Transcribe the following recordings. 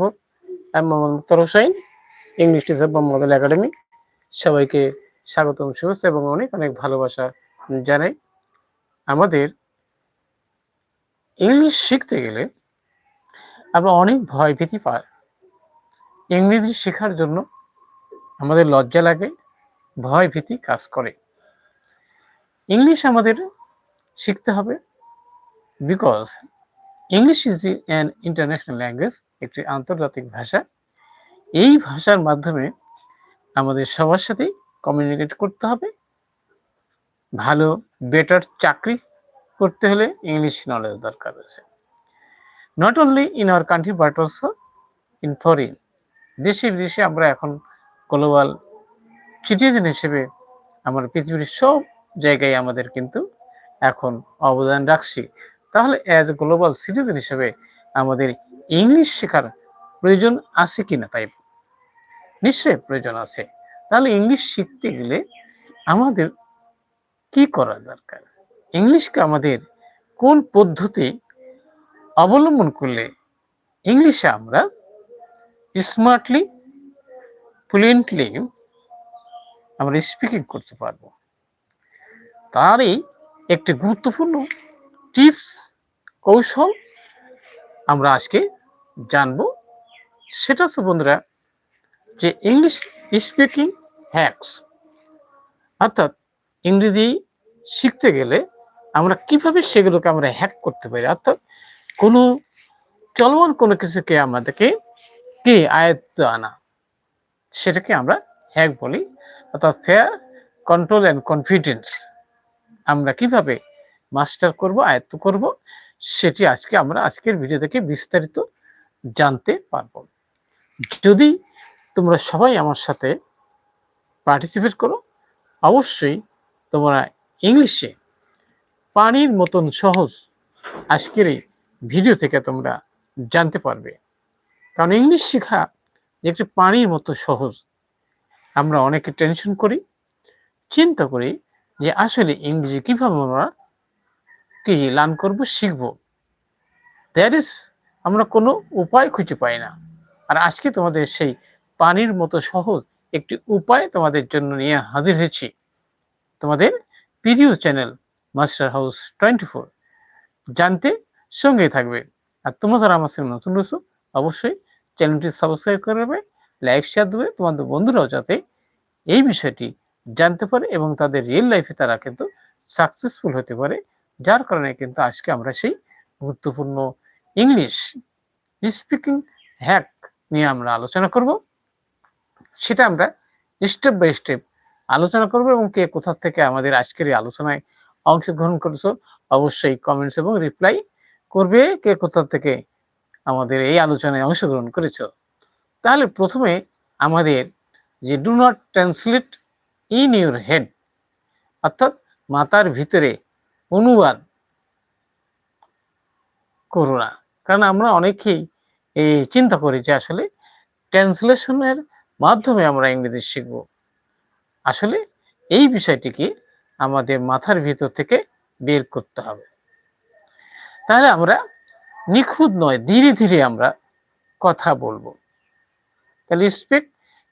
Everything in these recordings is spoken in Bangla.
Muktar Hossain English teacher Mohammad academy সবাইকে স্বাগতম, শুভেচ্ছা এবং অনেক অনেক ভালোবাসা জানাই। আমাদের ইংলিশ শিখতে গেলে আমরা অনেক ভয় ভীতি পাই। ইংরেজি শেখার জন্য আমাদের লজ্জা লাগে, ভয় ভীতি কাজ করে। ইংলিশ আমাদের শিখতে হবে because English is an international language একটি আন্তর্জাতিক ভাষা। এই ভাষার মাধ্যমে আমাদের সবার সাথেই কমিউনিকেট করতে হবে। ভালো বেটার চাকরি করতে হলে ইংলিশ নলেজ দরকার আছে not only in our country but also in foreign দেশে বিদেশে আমরা এখন গ্লোবাল সিটিজেন হিসেবে আমার পৃথিবীর সব জায়গায় আমাদের কিন্তু এখন অবদান রাখছি। তাহলে অ্যাজ এ গ্লোবাল সিটিজেন হিসেবে আমাদের ইংলিশ শেখার প্রয়োজন আছে কিনা তাই? নিশ্চয়ই প্রয়োজন আছে। তাহলে ইংলিশ শিখতে গেলে আমাদের কি করা দরকার? ইংলিশকে আমাদের কোন পদ্ধতি অবলম্বন করলে ইংলিশে আমরা স্মার্টলি ফ্লুয়েন্টলি আমরা স্পিকিং করতে পারব? তারই একটি গুরুত্বপূর্ণ টিপস কৌশল আমরা আজকে জানব। সেটা হচ্ছে বন্ধুরা যে ইংলিশ স্পিকিং হ্যাকস অর্থাৎ ইংরেজি শিখতে গেলে আমরা কীভাবে সেগুলোকে আমরা হ্যাক করতে পারি, অর্থাৎ কোনো চলমান কোনো কিছুকে আমাদেরকে কি আয়ত্ত আনা, সেটাকে আমরা হ্যাক বলি, অর্থাৎ ফেয়ার কন্ট্রোল অ্যান্ড কনফিডেন্স আমরা কীভাবে মাস্টার করব, আয়ত্ত করব, সেটি আজকে আমরা আজকের ভিডিও থেকে বিস্তারিত জানতে পারব। যদি তোমরা সবাই আমার সাথে পার্টিসিপেট করো, অবশ্যই তোমরা ইংলিশে পানির মতন সহজ আজকের এই ভিডিও থেকে তোমরা জানতে পারবে। কারণ ইংলিশ শেখা একটি পানির মতো সহজ, আমরা অনেকে টেনশন করি, চিন্তা করি যে আসলে ইংরেজি কীভাবে আমরা কি লার্ন করব, শিখব। দ্যাট ইজ আমরা কোনো উপায় খুঁজে পাই না। আর আজকে তোমাদের সেই পানির মতো সহজ একটি উপায় তোমাদের জন্য নিয়ে হাজির হয়েছি। তোমাদের প্রিয় channel master house twenty four. জানতে সঙ্গে থাকবে। আর তোমরা যারা আমার সঙ্গে নতুন রয়েছো, অবশ্যই চ্যানেলটি সাবস্ক্রাইব করবে লাইক শেয়ার দেবে। তোমাদের বন্ধুরাও যাতে এই বিষয়টি জানতে পারে এবং তাদের রিয়েল লাইফে তারা কিন্তু সাকসেসফুল হতে পারে। যার কারণে কিন্তু আজকে আমরা সেই গুরুত্বপূর্ণ ইংলিশ স্পিকিং হ্যাক নিয়ে আমরা আলোচনা করব। সেটা আমরা স্টেপ বাই স্টেপ আলোচনা করব এবং কে কোথা থেকে আমাদের আজকের এই আলোচনায় অংশগ্রহণ করেছ অবশ্যই কমেন্টস এবং রিপ্লাই করবে। কে কোথা থেকে আমাদের এই আলোচনায় অংশগ্রহণ করেছ? তাহলে প্রথমে আমাদের যে do not translate in your head অর্থাৎ মাথার ভিতরে অনুবাদ করো না। কারণ আমরা অনেকেই এই চিন্তা করি যে আসলে ট্রান্সলেশনের মাধ্যমে আমরা ইংরেজি শিখব। আসলে এই বিষয়টিকে আমাদের মাথার ভিতর থেকে বের করতে হবে। তাহলে আমরা নিখুঁত নয়, ধীরে ধীরে আমরা কথা বলব। তাহলে স্পিক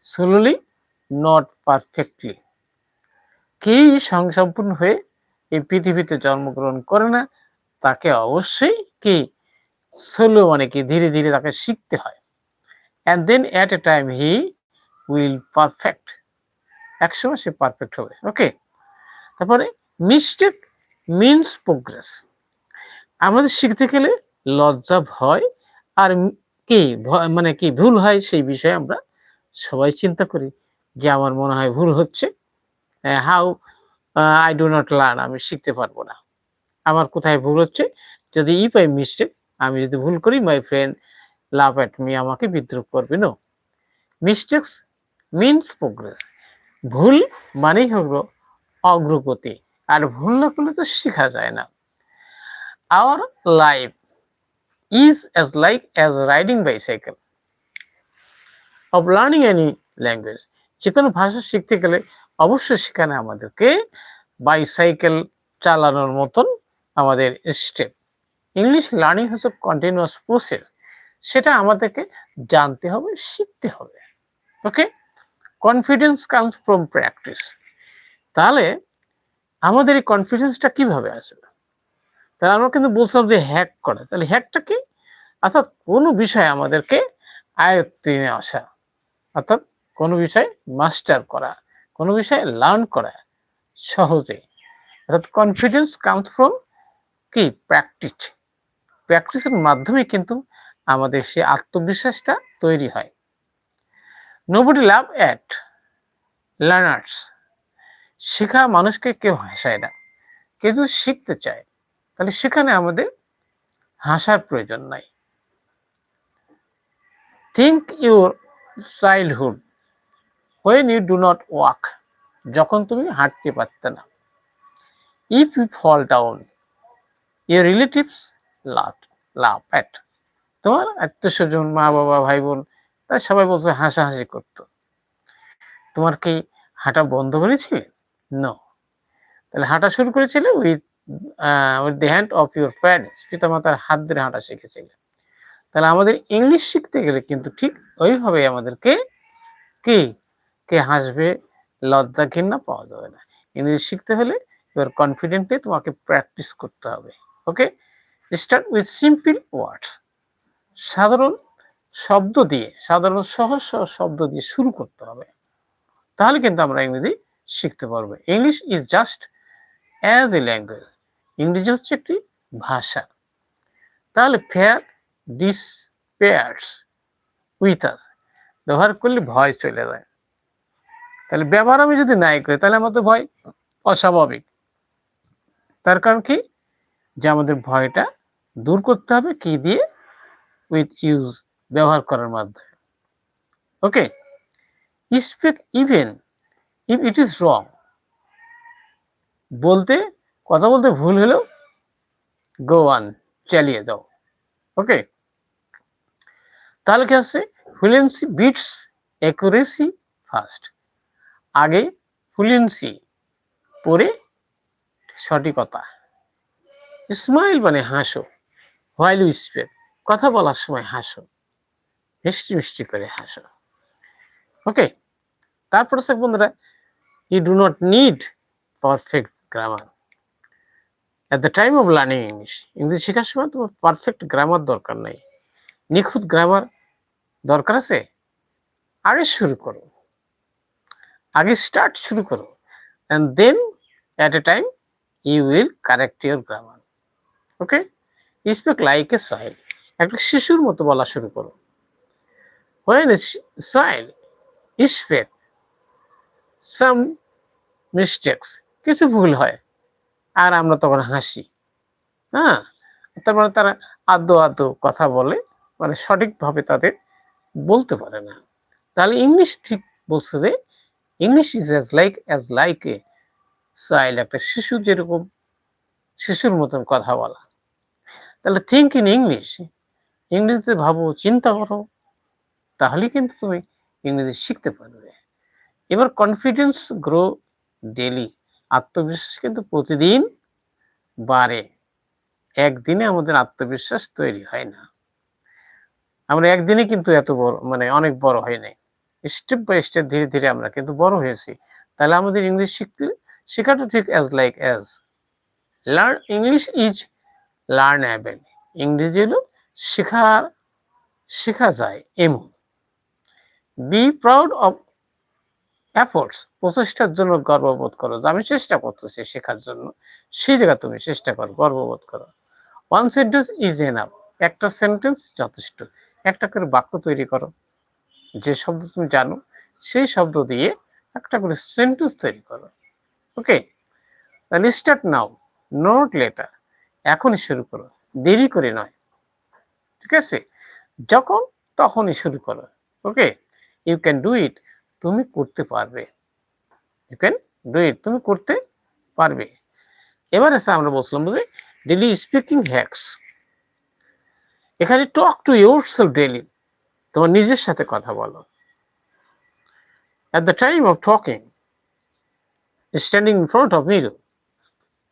স্লোলি নট পারফেক্টলি কেই সংসম্পূর্ণ হয়ে এই পৃথিবীতে জন্মগ্রহণ করে না, তাকে অবশ্যই কি স্লো মানে কি ধীরে ধীরে তাকে শিখতে হয়। And then at a time he will perfect একসময় সে পারফেক্ট হবে। ওকে তারপরে মিস্টেক মিনস প্রোগ্রেস আমাদের শিখতে গেলে লজ্জা, ভয় আর কি মানে কি ভুল হয় সেই বিষয়ে আমরা সবাই চিন্তা করি যে আমার মনে হয় ভুল হচ্ছে। How I do not learn আমি শিখতে পারব না। আমার কোথায় ভুল হচ্ছে? যদি ইফ আই মিস্টেক আমি যদি ভুল করি my friend love at me আমাকে বিদ্রুপ করবে। নো মিস্টেক্স মিনস প্রোগ্রেস ভুল মানেই হলো অগ্রগতি। আর ভুল না করলে তো শেখা যায় না। Our life is as like as riding bicycle of learning any language যে কোনো ভাষা শিখতে গেলে অবশ্যই সেখানে আমাদেরকে বাইসাইকেল চালানোর মতন আমাদের স্টেপ ইংলিশ লার্নিং হচ্ছে কন্টিনিউয়াস প্রসেস সেটা আমাদেরকে জানতে হবে, শিখতে হবে। Okay confidence comes from practice তাহলে আমাদের এই কনফিডেন্সটা কীভাবে আসবে? তাহলে আমরা কিন্তু বলছিলাম যে হ্যাক করা। তাহলে হ্যাকটা কি? অর্থাৎ কোনো বিষয় আমাদেরকে আয়ত্তে নিয়ে আসা। অর্থাৎ কোনো বিষয় মাস্টার করা, কোনো বিষয় লার্ন করা সহজে অর্থাৎ কনফিডেন্স কামস ফ্রম কি? প্র্যাকটিস প্র্যাকটিসের মাধ্যমে কিন্তু আমাদের সে আত্মবিশ্বাসটা তৈরি হয়। নোবডি লাভ অ্যাট লার্নার্স শেখা মানুষকে কেউ হাসায় না। কিন্তু শিখতে চায়, তাহলে সেখানে আমাদের হাসার প্রয়োজন নাই। Think your childhood when you do not walk যখন তুমি হাঁটতে পারতে না। If you fall down your relatives at তোমার আত্মীয় স্বজন মা বাবা ভাই বোন তারা সবাই বলছে হাসাহাসি করতো। তোমার কি হাঁটা বন্ধ করেছিলে? নো তাহলে হাঁটা শুরু করেছিলে with with hand of your parents পিতামাতার হাত ধরে হাঁটা শিখেছিলে। তাহলে আমাদের ইংলিশ শিখতে গেলে কিন্তু ঠিক ওইভাবে আমাদেরকে কি? কে হাসবে, লজ্জা, ঘৃণা পাওয়া যাবে না। ইংলিশ শিখতে হলে এবার কনফিডেন্টলি তোমাকে প্র্যাকটিস করতে হবে। Okay start with simple words সাধারণ শব্দ দিয়ে, সাধারণ সহজ সহজ শব্দ দিয়ে শুরু করতে হবে। তাহলে কিন্তু আমরা ইংরেজি শিখতে পারব। English is just as a language ইংরেজি হচ্ছে একটি ভাষা। তাহলে fear disappears with us ব্যবহার করলে ভয় চলে যায়। তাহলে ব্যবহার আমি যদি নাই করি, তাহলে আমাদের ভয় অস্বাভাবিক। তার কারণ কি? যে আমাদের ভয়টা দূর করতে হবে কি দিয়ে উইথ ইউজ ব্যবহার করার মাধ্যমে। Okay speak even if it is wrong বলতে, কথা বলতে ভুল হলেও গো ওয়ান চালিয়ে যাও। ওকে তাহলে কি আছে ফ্লুয়েন্সি বিটস অ্যাকুরেসি ফার্স্ট আগে ফ্লুয়েন্সি পরে সঠিকতা। স্মাইল মানে হাসো। হোয়াইল ইউ কথা বলার সময় হাসো। মিষ্টি মিষ্টি করে হাসো। ওকে, তারপর আছে বন্ধুরা you do not need perfect grammar at the time of learning English English শেখার সময় তোমার পারফেক্ট গ্রামার দরকার নাই। নিখুঁত গ্রামার দরকার আছে? আগে শুরু করো। আগে স্টার্ট শুরু করো। And then at a time you will correct your grammar okay speak like a soil একটা শিশুর মতো বলা শুরু করো। A child speak some mistakes কিছু ভুল হয়, আর আমরা তখন হাসি। হ্যাঁ? তারপরে তারা আদৌ আদৌ কথা বলে মানে সঠিকভাবে তাদের বলতে পারে না। তাহলে ইংলিশ ঠিক বলছে যে, English is as like as like a child একটা শিশু যেরকম, শিশুর মতন কথা বলা। তাহলে থিঙ্ক ইন ইংলিশ ইংরেজিতে ভাবো, চিন্তা করো তাহলে কিন্তু তুমি ইংরেজি শিখতে পারবে। এবার কনফিডেন্স গ্রো ডেলি আত্মবিশ্বাস কিন্তু প্রতিদিন বাড়ে। একদিনে আমাদের আত্মবিশ্বাস তৈরি হয় না। আমরা একদিনে কিন্তু এত বড় মানে অনেক বড় হয় নাই। স্টেপ বাই স্টেপ ধীরে ধীরে আমরা কিন্তু বড় হয়েছি। তাহলে আমাদের ইংলিশ শিখতে, শেখাটা ঠিক as like as learn English is learnable ইংরেজি হলো শেখার, শেখা যায় এমন। বি প্রাউড অফ এফোর্টস প্রচেষ্টার জন্য গর্ববোধ করো। আমি চেষ্টা করতেছি শেখার জন্য, সেই জায়গা তুমি চেষ্টা করো, গর্ববোধ করো। ওয়ান সেন্টেন্স ইজ এনাফ একটা সেন্টেন্স যথেষ্ট। একটা করে বাক্য তৈরি করো। যে শব্দ তুমি জানো, সেই শব্দ দিয়ে একটা করে সেন্টেন্স তৈরি করো। ওকে তাহলে স্টার্ট নাও নোট লেটার এখনই শুরু করো। দেরি করে নয়। ঠিক আছে? যখন তখনই শুরু করো। Okay? You can do it তুমি করতে পারবে। ইউ ক্যান ডু ইট তুমি করতে পারবে। এবার এসে আমরা বলছিলাম বুঝে ডেলি স্পিকিং হ্যাক্স এখানে talk to your self daily তোমার নিজের সাথে কথা বলো। At the time of talking standing in front of mirror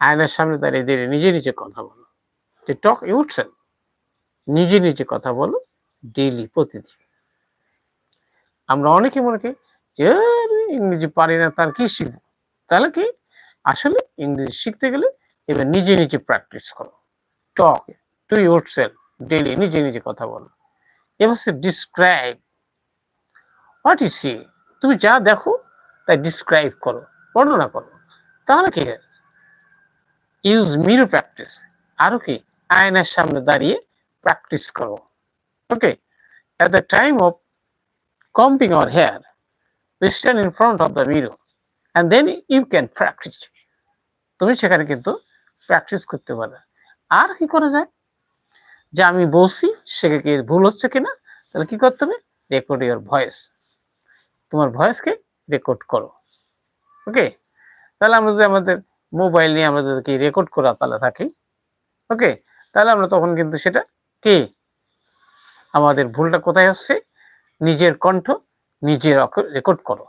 আয়নার সামনে দাঁড়িয়ে দাঁড়িয়ে নিজে নিজে কথা বলো। যে টক ইউর সেলফ নিজে নিজে কথা বলো ডেইলি প্রতিদিন। আমরা অনেকে মনে করি যে ইংরেজি পারি না, তার কি শিখব? তাহলে কি? আসলে ইংরেজি শিখতে গেলে এবার নিজে নিজে প্র্যাকটিস করো। Talk to your self daily নিজে নিজে কথা বলো। এবার সে ডিসক্রাইব হোয়াট ইজ সি তুমি যা দেখো, তাই ডিসক্রাইব করো, বর্ণনা করো। তাহলে কি ইউজ মিরো প্র্যাকটিস আরও কি? আয়নার সামনে দাঁড়িয়ে প্র্যাকটিস করো। Okay at the time of combing our hair we stand in front of the mirror, and then you can practice. তুমি সেখানে কিন্তু প্র্যাকটিস করতে পারবে আর কি করা যায়? যে আমি বলছি সেখানে কি ভুল হচ্ছে কিনা? তাহলে কি করতে হবে? রেকর্ড ইউর ভয়েস তোমার ভয়েসকে রেকর্ড করো। ওকে তাহলে আমরা যদি আমাদের মোবাইল নিয়ে আমরা যদি রেকর্ড করা তাহলে থাকি। ওকে তাহলে আমরা তখন কিন্তু সেটা কি? আমাদের ভুলটা কোথায় হচ্ছে নিজের কণ্ঠ নিজের রেকর্ড করো।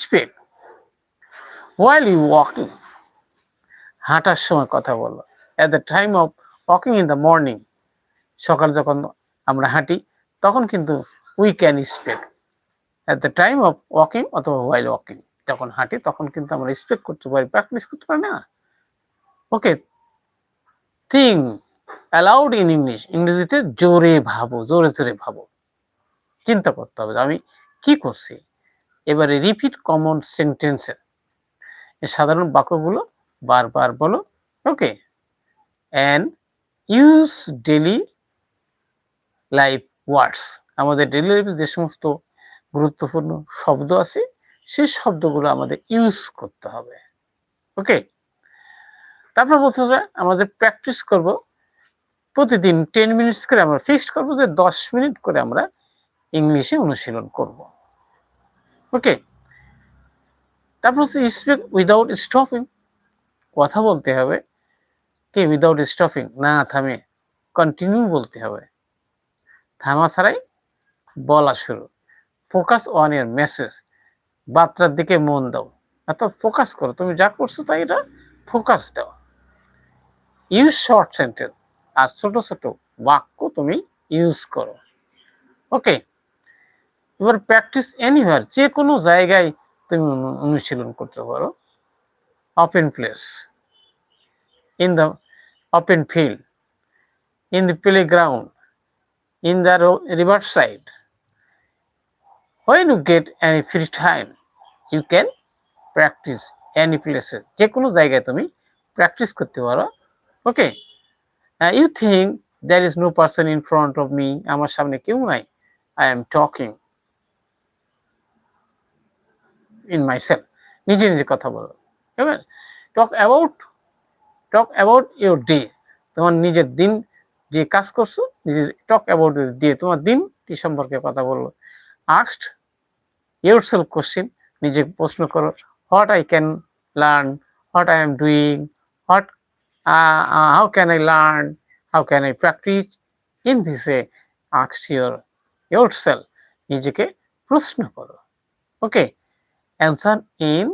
স্পিড ওয়াইল ইউ ওয়াকিং হাঁটার সময় কথা বলো। At the time of walking in the morning সকাল যখন আমরা হাঁটি, তখন কিন্তু we can speak at the time of walking অথবা ওয়াইল ওয়াকিং যখন হাঁটি তখন কিন্তু আমরা স্পেক করতে পারি প্র্যাকটিস করতে পারি না? Okay think aloud in English ইংরেজিতে জোরে ভাবো, জোরে জোরে ভাবো। চিন্তা করতে হবে আমি কি করছি? এবারে রিপিট কমন সেন্টেন্সের সাধারণ বাক্যগুলো বারবার বলো। Okay and use daily life words আমাদের ডেলি লাইফে যে সমস্ত গুরুত্বপূর্ণ শব্দ আছে সেই শব্দগুলো আমাদের ইউজ করতে হবে। ওকে তারপর বলতে আমাদের প্র্যাকটিস করব, প্রতিদিন টেন মিনিটস করে আমরা ফিক্সড করব, যে দশ মিনিট করে আমরা ইংলিশে অনুশীলন করব। ওকে তারপর হচ্ছে স্পিক উইদাউট স্টপিং কথা বলতে হবে। কি উইদাউট স্টপিং না থামে। কন্টিনিউ বলতে হবে। থামা ছাড়াই বলা শুরু। ফোকাস অন ইয়ার মেসেজ বার্তার দিকে মন দাও। অর্থাৎ ফোকাস করো, তুমি যা করছ তাই এটা ফোকাস দাও। ইউজ শর্ট সেন্টেন্স আর ছোট ছোট বাক্য তুমি ইউজ করো। ওকে এবার প্র্যাকটিস এনিওয়ার যে কোনো জায়গায় তুমি অনুশীলন করতে পারো। Open place in the open field in the playground in the riverside when you get any free time you can practice any places যে কোনো জায়গায় তুমি প্র্যাকটিস করতে পারো। Okay you think there is no person in front of me আমার সামনে কেউ নাই? I am talking in myself নিজে নিজে কথা বলো। এবার talk about talk about your day তোমার নিজের দিন যে কাজ করছ, নিজের টক অ্যাবাউট দিয়ে তোমার দিন দিনটি সম্পর্কে কথা বলল। আক্সড ইউর সেলফ কোশ্চিন নিজে প্রশ্ন করো what I can learn what I am doing what how can I learn how can I practice in this a আক্স your yourself নিজেকে প্রশ্ন করো। ওকে অ্যান্সার ইন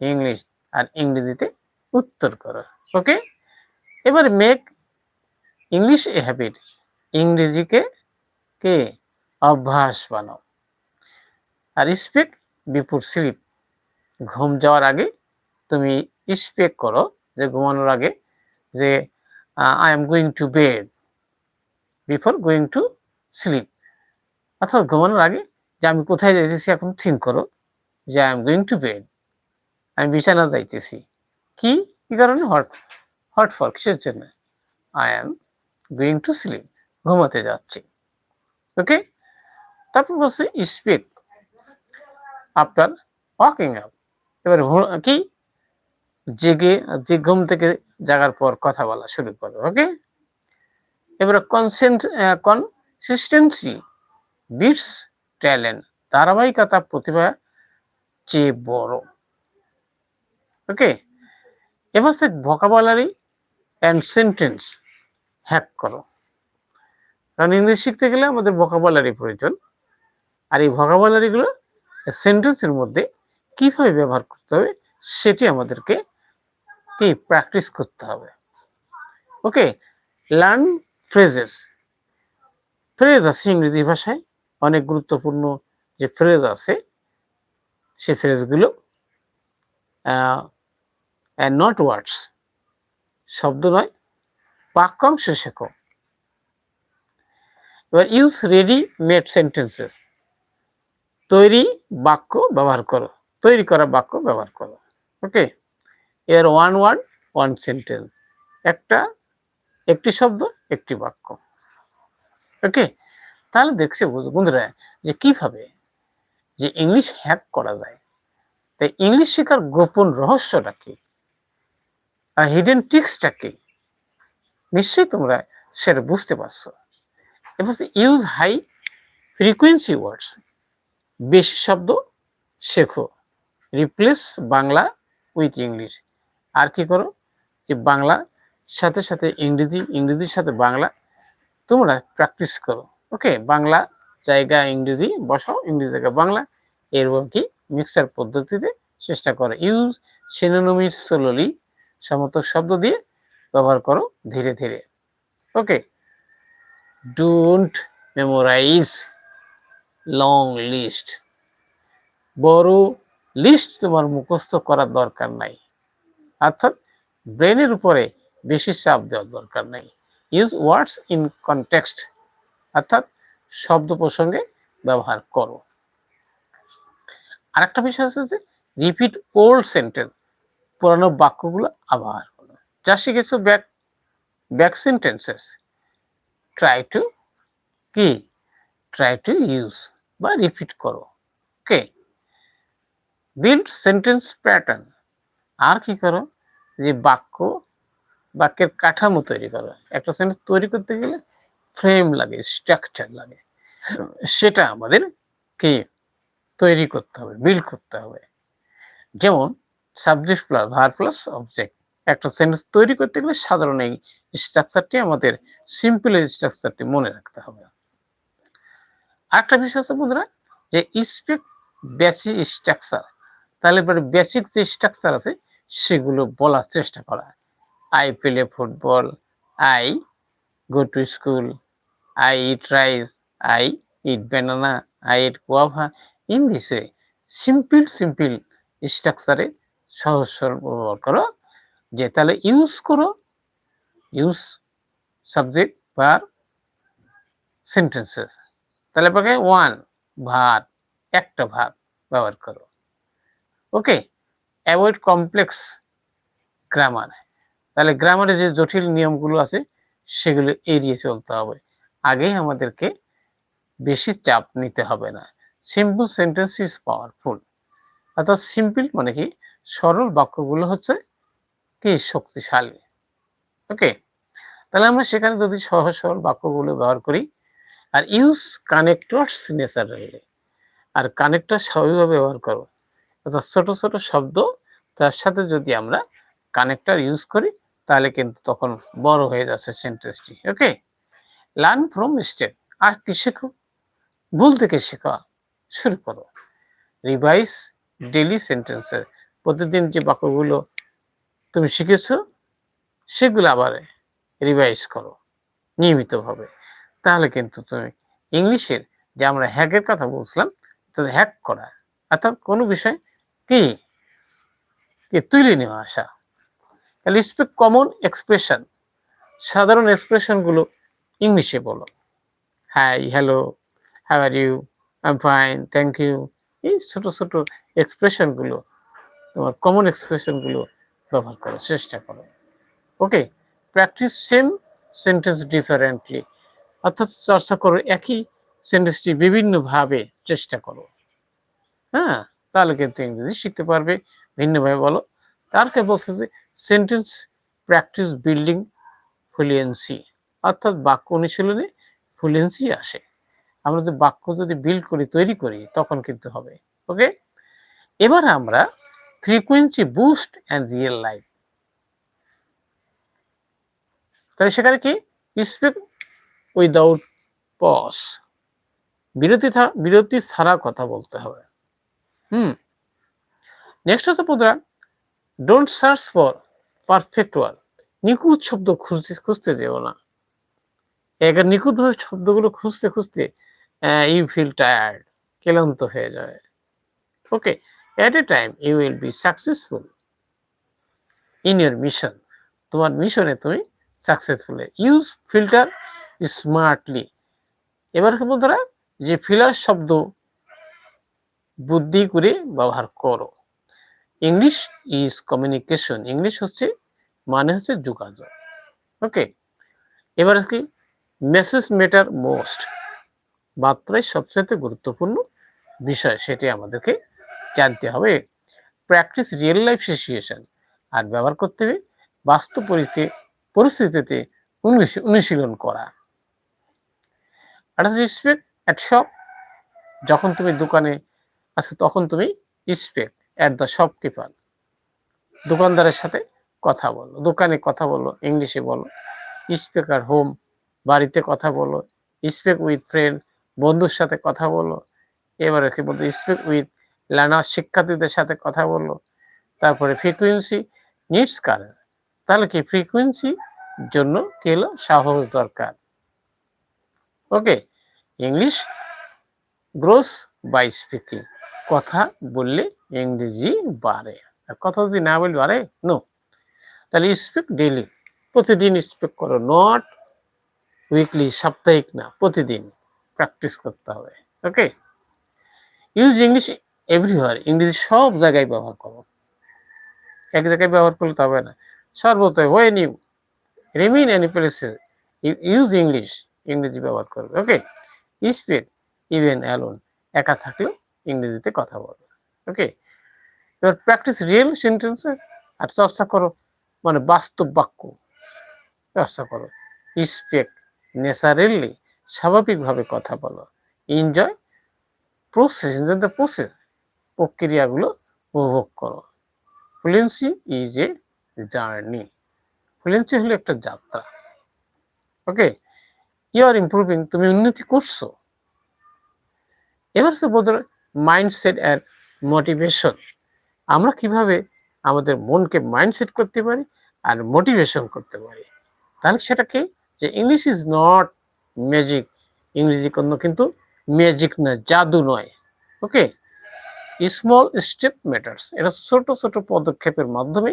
ইংলিশ আর ইংরেজিতে উত্তর করো। ওকে এবার মেক ইংলিশ এ হ্যাবিট ইংরেজিকে কে? অভ্যাস বানাও। আর স্পেক বিপুর স্লিপ ঘুম যাওয়ার আগে তুমি স্পেক করো যে ঘুমানোর আগে যে I am going to bed before going to sleep অর্থাৎ ঘুমানোর আগে যে আমি কোথায় যাইতেছি এখন থিঙ্ক করো যে I am going to bed আমি বিছানা যাইতেছি। কি? কি কারণে? হট হট ফর কিসের জন্য? I am going to sleep ঘুমাতে যাচ্ছি। ওকে তারপর বলছে স্পিক আফটার ওয়াকিং আপ এবার কি? জেগে, যে ঘুম থেকে জাগার পর কথা বলা শুরু করো ওকে এবারে কনসেন্ট কনসিস্টেন্সি বিটস ট্যালেন্ট ধারাবাহিকতা প্রতিভা চেয়ে বড় ওকে এবার সে ভোকাবুলারি অ্যান্ড সেন্টেন্স হ্যাক করো। কারণ ইংলিশ শিখতে গেলে আমাদের ভোকাবুলারি প্রয়োজন। আর এই ভোকাবুলারিগুলো সেন্টেন্সের মধ্যে কীভাবে ব্যবহার করতে হবে সেটি আমাদেরকে কি প্র্যাকটিস করতে হবে। ওকে লার্ন ফ্রেজেস ফ্রেজ আছে ইংরেজি ভাষায়। অনেক গুরুত্বপূর্ণ যে ফ্রেজ আছে, সে ফ্রেজগুলো নট ওয়ার্ডস শব্দ নয়, বাক্যাংশ শেখো। এবার ইউজ রেডি মেড সেন্টেন্সেস তৈরি বাক্য ব্যবহার করো। তৈরি করা বাক্য ব্যবহার করো। ওকে? এর ওয়ান ওয়ার্ড ওয়ান সেন্টেন্স একটা, একটি শব্দ, একটি বাক্য। ওকে? তাহলে দেখছে বন্ধুরা, যে কীভাবে যে ইংলিশ হ্যাক করা যায়। তাই ইংলিশ শেখার গোপন রহস্যটা কি? আর হিডেন ট্রিক্সটা কি? নিশ্চয়ই তোমরা সেটা বুঝতে পারছ। এবার ইউজ হাই ফ্রিকুয়েন্সি ওয়ার্ডস বেশি শব্দ শেখো। রিপ্লেস বাংলা উইথ ইংলিশ আর কি করো যে বাংলা সাথে সাথে ইংরেজি, ইংরেজির সাথে বাংলা তোমরা প্র্যাকটিস করো। ওকে বাংলা জায়গা ইংরেজি বসাও, ইংরেজি জায়গা বাংলা। এরকম কি মিক্সার পদ্ধতিতে চেষ্টা করো। ইউজ সিনোনমির সোলোলি সমর্থক শব্দ দিয়ে ব্যবহার করো ধীরে ধীরে। Okay don't memorize long list বড় লিস্ট তোমার মুখস্থ করার দরকার নাই। অর্থাৎ ব্রেনের উপরে বেশি চাপ দেওয়ার দরকার নাই। ইউজ ওয়ার্ডস ইন কনটেক্সট অর্থাৎ শব্দ প্রসঙ্গে ব্যবহার করো। আরেকটা বিষয় আছে যে রিপিট ওল্ড সেন্টেন্স পুরানো বাক্যগুলো আবার করো। যা শিখেছো back back sentences try to কি? ট্রাই টু ইউজ বা রিপিট করো ওকে বিল্ড সেন্টেন্স প্যাটার্ন আর কি করো? যে বাক্য বাক্যের কাঠামো তৈরি করো। একটা সেন্টেন্স তৈরি করতে গেলে ফ্রেম লাগে স্ট্রাকচার লাগে। সেটা আমাদের কি তৈরি করতে হবে বিল্ড করতে হবে। যেমন subject plus verb plus object একটা সেন্টেন্স তৈরি করতে গেলে সাধারণ এই স্ট্রাকচারটি আমাদের সিম্পল স্ট্রাকচারটি মনে রাখতে হবে। আরেকটা বিষয় আছে বন্ধুরা, যে স্পেক বেসিক স্ট্রাকচার তাহলে বেসিক যে স্ট্রাকচার আছে, সেগুলো বলার চেষ্টা করা। I play football I go to school I eat rice I eat banana I eat guava in this way simple simple স্ট্রাকচারে সহজ, সরল ব্যবহার করো। যে তাহলে ইউজ করো ইউজ সাবজেক্ট বা সেন্টেন্সেস তাহলে পাকে ওয়ান ভাত একটা ভাত ব্যবহার করো। ওকে অ্যাভয়েড কমপ্লেক্স গ্রামার তাহলে গ্রামারে যে জটিল নিয়মগুলো আছে, সেগুলো এড়িয়ে চলতে হবে। আগেই আমাদেরকে বেশি চাপ নিতে হবে না। সিম্পল সেন্টেন্স ইজ পাওয়ারফুল অর্থাৎ সিম্পল মানে কি? সরল বাক্যগুলো হচ্ছে কি? শক্তিশালী। ওকে তাহলে আমরা সেখানে যদি সহজ সরল বাক্যগুলো ব্যবহার করি আর ইউজ কানেক্টরস নেচারালি আর কানেক্টর স্বাভাবিকভাবে ব্যবহার করো। অর্থাৎ ছোট ছোট শব্দ, তার সাথে যদি আমরা কানেক্টর ইউজ করি, তাহলে কিন্তু তখন বড় হয়ে যাচ্ছে সেন্টেন্সটি ওকে লার্ন ফ্রম মিস্টেক আর কি শেখো? ভুল থেকে শেখা। শুরু করো। রিভাইস ডেলি সেন্টেন্সেস প্রতিদিন যে বাক্যগুলো তুমি শিখেছো, সেগুলো আবার রিভাইজ করো, নিয়মিতভাবে। তাহলে কিন্তু তুমি ইংলিশের যে আমরা হ্যাকের কথা বলছিলাম তাদের হ্যাক করা। অর্থাৎ কোনো বিষয় কি? তুলে নেওয়া আসা। তাহলে স্পিক কমন এক্সপ্রেশন সাধারণ এক্সপ্রেশনগুলো ইংলিশে বলো। Hi hello have are you I fine thank you এই ছোট ছোট এক্সপ্রেশনগুলো তোমার কমন এক্সপ্রেশনগুলো ব্যবহার করার চেষ্টা করো। Okay practice same sentence differently অর্থাৎ চর্চা করো, একই সেন্টেন্সটি বিভিন্নভাবে চেষ্টা করো। হ্যাঁ? তাহলে কিন্তু ইংরেজি শিখতে পারবে। ভিন্নভাবে বলো। তারকে বলছে যে সেন্টেন্স প্র্যাকটিস বিল্ডিং ফ্লুয়েন্সি অর্থাৎ বাক্য অনুশীলনে ফ্লুয়েন্সি আসে। আমরা যদি বাক্য যদি বিল্ড করি, তৈরি করি, তখন কিন্তু হবে। ওকে এবার আমরা frequency boost and real life তাহলে সেখানে কি? স্পিক উইদাউট পস বিরতি বিরতি ছাড়া কথা বলতে হবে। হুম। নেক্সট হচ্ছে পুত্রা don't search for perfect word নিখুঁত শব্দ খুঁজতে খুঁজতে যেও না। একের নিখুঁতভাবে শব্দগুলো খুঁজতে খুঁজতে ইউ ফিল টায়ার্ড ক্লান্ত হয়ে যায়। Okay at a time you will be successful in your mission তোমার মিশনে তুমি সাকসেসফুল ইউজ ফিল্টার স্মার্টলি এবার বন্ধুরা, যে ফিলার শব্দ বুদ্ধি করে ব্যবহার করো। ইংলিশ ইজ কমিউনিকেশন ইংলিশ হচ্ছে মানে হচ্ছে যোগাযোগ। ওকে এবার কি মেসেজ মেটার মোস্ট বার্তায় সবচেয়ে গুরুত্বপূর্ণ বিষয় সেটি আমাদেরকে জানতে হবে। প্র্যাকটিস রিয়েল লাইফ সিচুয়েশন আর ব্যবহার করতে হবে বাস্তব পরিস্থিতি পরিস্থিতিতে অনুশীলন করা। স্পেক অ্যাট শপ যখন তুমি দোকানে আছো তখন তুমি স্পেক অ্যাট দ্য শপকিপার দোকানদারের সাথে কথা বলো, দোকানে কথা বলো, ইংলিশে বলো স্পেক আর হোম বাড়িতে কথা বলো স্পেক উইথ ফ্রেন্ড বন্ধুর সাথে কথা বলো, এবারে কি বলতো স্পিক উইথ লার্নার শিক্ষার্থীদের সাথে কথা বলল তারপরে ফ্রিকুয়েন্সি নিডস কারেন্ট তাহলে কি ফ্রিকুয়েন্সি জন্য কি হলো? সাহস দরকার। Okay, English grows by speaking. কথা বললে ইংরেজি বাড়ে। আর কথা যদি না বলি, বাড়ে? নো। তাহলে স্পিক ডেলি প্রতিদিন স্পিক করো নট উইকলি সাপ্তাহিক না, প্রতিদিন প্র্যাকটিস করতে হবে। ওকে? ইউজ ইংলিশ এভরিওয়ার ইংরেজি সব জায়গায় ব্যবহার করো। এক জায়গায় ব্যবহার করলে হবে না। সর্বত ওয়েন ইউ রিমিন এনি প্লেসে ইউজ ইংলিশ ইংরেজি ব্যবহার করবে। ওকে স্পিক ইভেন অ্যালোন একা থাকলেও ইংরেজিতে কথা বলবে। ওকে এবার প্র্যাকটিস রিয়েল সেন্টেন্সে আর চর্চা করো। মানে বাস্তব বাক্য চর্চা করো। স্পিক নেচারেলি স্বাভাবিকভাবে কথা বলো। Enjoy process in the process প্রক্রিয়াগুলো উপভোগ করো। Fluency is a journey fluency হলো একটা যাত্রা। ওকে ইউ আর ইম্প্রুভিং তুমি উন্নতি করছ। এবার সে বোধ মাইন্ডসেট আর মোটিভেশন আমরা কীভাবে আমাদের মনকে মাইন্ডসেট করতে পারি আর মোটিভেশন করতে পারি? তাহলে সেটা কি? যে ইংলিশ ইজ নট ম্যাজিক ইংরেজি কোনো কিন্তু ম্যাজিক না জাদু নয়। ওকে স্মল স্টেপ ম্যাটার্স এটা ছোট ছোট পদক্ষেপের মাধ্যমে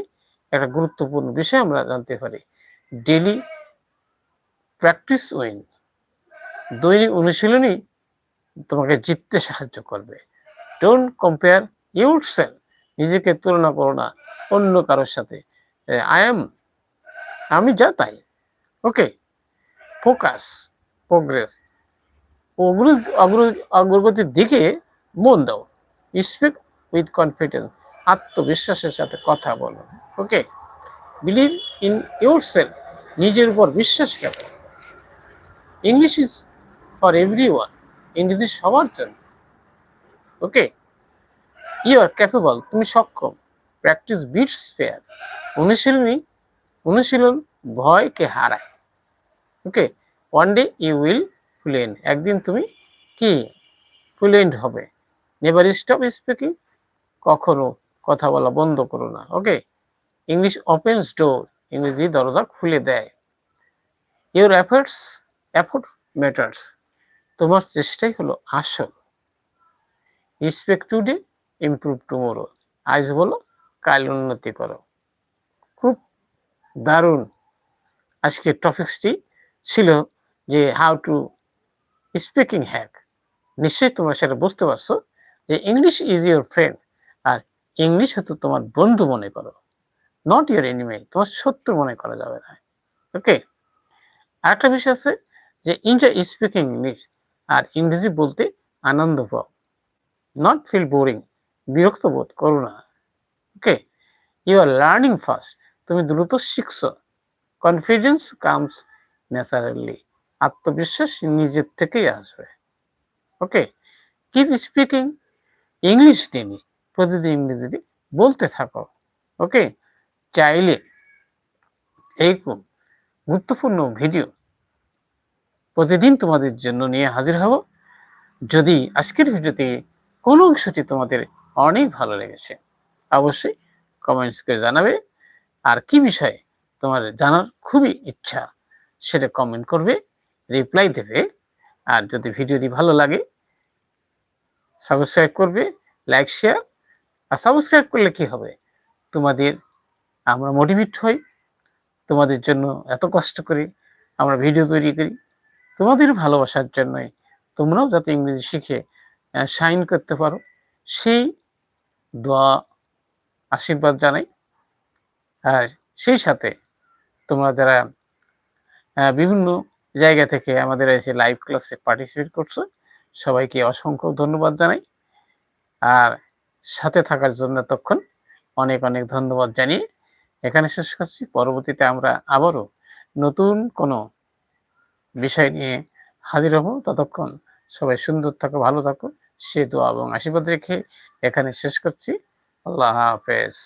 একটা গুরুত্বপূর্ণ বিষয় আমরা জানতে পারি। ডেলি প্র্যাকটিস উইন দৈনিক অনুশীলনই তোমাকে জিততে সাহায্য করবে। ডোন্ট কম্পেয়ার ইউর সেল নিজেকে তুলনা করো না, অন্য কারোর সাথে। আই এম আমি যা তাই। ওকে ফোকাস প্রোগ্রেস অগ্রগতির দিকে মন দাও। স্পিক উইথ কনফিডেন্স আত্মবিশ্বাসের সাথে কথা বলো। Okay believe in your self নিজের উপর বিশ্বাস রাখো। English is for everyone ইংরেজি সবার জন্য ওকে ইউ আর ক্যাপেবল তুমি সক্ষম. প্র্যাকটিস বিটস ফেয়ার অনুশীলনী, অনুশীলন ভয়কে হারায়। Okay one day you will fluent একদিন তুমি কি? ফ্লুয়েন্ট হবে। নেভার স্টপ স্পিকিং কখনো কথা বলা বন্ধ করো না। ওকে ইংলিশ ওপেন্স ডোর ইংরেজি দরজা খুলে দেয়। ইউর এফোর্টস এফোর্ট ম্যাটার্স তোমার চেষ্টাই হলো আসল। রিসপেক্ট টুডে ইমপ্রুভ টুমোরো আজ বলো, কাল উন্নতি করো। খুব দারুণ আজকের টপিক্সটি ছিল যে হাউ টু স্পিকিং হ্যাক নিশ্চয়ই তোমরা সেটা বুঝতে পারছ যে ইংলিশ ইজ ইউর ফ্রেন্ড আর ইংলিশ হয়তো তোমার বন্ধু মনে করো। নট ইউর এনিমি তোমার শত্রু মনে করা যাবে না। ওকে আরেকটা বিষয় আছে যে ইনজয় স্পিকিং ইংলিশ আর ইংরেজি বলতে আনন্দ পাও। নট ফিল বোরিং বিরক্ত বোধ করো না। Okay you are learning fast তুমি দ্রুত শিখছো। কনফিডেন্স কামস ন্যাচারালি আত্মবিশ্বাস নিজের থেকেই আসবে। Okay keep speaking English daily প্রতিদিন ইংরেজিতে বলতে থাকো। ওকে চাইলে এইরকম গুরুত্বপূর্ণ ভিডিও প্রতিদিন তোমাদের জন্য নিয়ে হাজির হব। যদি আজকের ভিডিওতে কোনো অংশটি তোমাদের অনেক ভালো লেগেছে, অবশ্যই কমেন্টস করে জানাবে। আর কি বিষয়ে তোমার জানার খুবই ইচ্ছা, সেটা কমেন্ট করবে রিপ্লাই দেবে। আর যদি ভিডিওটি ভালো লাগে সাবস্ক্রাইব করবে লাইক শেয়ার আর সাবস্ক্রাইব করলে কি হবে? তোমাদের আমরা মোটিভেট হই, তোমাদের জন্য এত কষ্ট করি আমরা ভিডিও তৈরি করি। তোমাদের ভালোবাসার জন্যই তোমরাও যাতে ইংরেজি শিখে সাইন করতে পারো। সেই দোয়া, আশীর্বাদ জানাই। আর সেই সাথে তোমরা যারা বিভিন্ন জায়গা থেকে আমাদের এসে লাইভ ক্লাসে পার্টিসিপেট করছ, সবাইকে অসংখ্য ধন্যবাদ জানাই। আর সাথে থাকার জন্য তখন অনেক অনেক ধন্যবাদ জানিয়ে এখানে শেষ করছি। পরবর্তীতে আমরা আবারও নতুন কোনো বিষয় নিয়ে হাজির হব। ততক্ষণ সবাই সুন্দর থাকো, ভালো থাকো। সে দোয়া এবং আশীর্বাদ রেখে এখানে শেষ করছি। আল্লাহ হাফেজ।